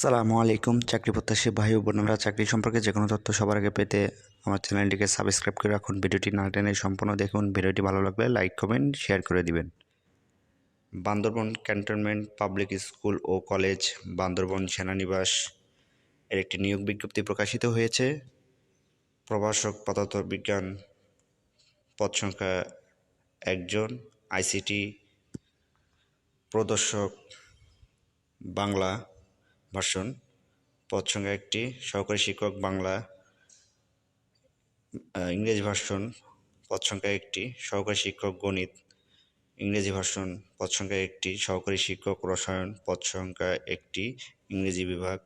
আসসালামু আলাইকুম। চাকরি প্রত্যাশী ভাই ও বোনেরা, চাকরি সম্পর্কে যে কোনো তথ্য সবার আগে পেতে আমার চ্যানেলটিকে সাবস্ক্রাইব করে রাখুন। ভিডিওটি না টেনে সম্পূর্ণ দেখুন। ভিডিওটি ভালো লাগলে লাইক, কমেন্ট, শেয়ার করে দিবেন। বান্দরবন ক্যান্টনমেন্ট পাবলিক স্কুল ও কলেজ বান্দরবন সেনানিবাস এর একটি নিয়োগ বিজ্ঞপ্তি প্রকাশিত হয়েছে। প্রভাষক পদার্থ বিজ্ঞান পদ সংখ্যা একজন, আইসিটি প্রদর্শক বাংলা ভার্সন পদ সংখ্যা একটি, সহকারী শিক্ষক বাংলা ইংরেজি ভার্সন পদ সংখ্যা একটি, সহকারী শিক্ষক গণিত ইংরেজি ভার্সন পদ সংখ্যা একটি, সহকারী শিক্ষক রসায়ন পদ সংখ্যা একটি, ইংরেজি বিভাগ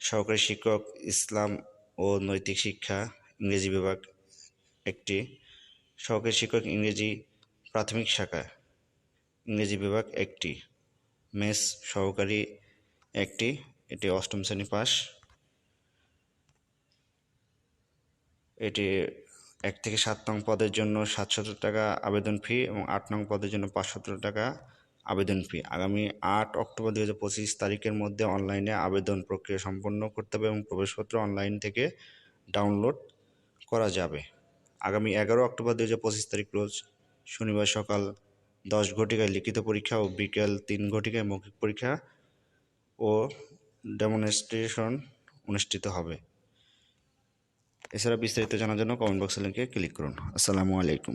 সহকারী শিক্ষক ইসলাম ও নৈতিক শিক্ষা ইংরেজি বিভাগ একটি, সহকারী শিক্ষক ইংরেজি প্রাথমিক শাখা ইংরেজি বিভাগ একটি। মেস সহকারী একটি, এটি অষ্টম শ্রেণি পাস। এটি এক থেকে সাত নং পদের জন্য সাতশত টাকা আবেদন ফি এবং আট নং পদের জন্য পাঁচশত টাকা আবেদন ফি আগামী আট অক্টোবর দু হাজার পঁচিশ তারিখের মধ্যে অনলাইনে আবেদন প্রক্রিয়া সম্পন্ন করতে হবে এবং প্রবেশপত্র অনলাইন থেকে ডাউনলোড করা যাবে। আগামী এগারো অক্টোবর দু হাজার পঁচিশ তারিখ রোজ শনিবার সকাল দশ ঘটিকায় লিখিত পরীক্ষা ও বিকেল তিন ঘটিকায় মৌখিক পরীক্ষা ও ডেমনস্ট্রেশন অনুষ্ঠিত হবে। এছাড়া বিস্তারিত জানার জন্য কমেন্ট বক্সের লিঙ্কে ক্লিক করুন। আসসালামু আলাইকুম।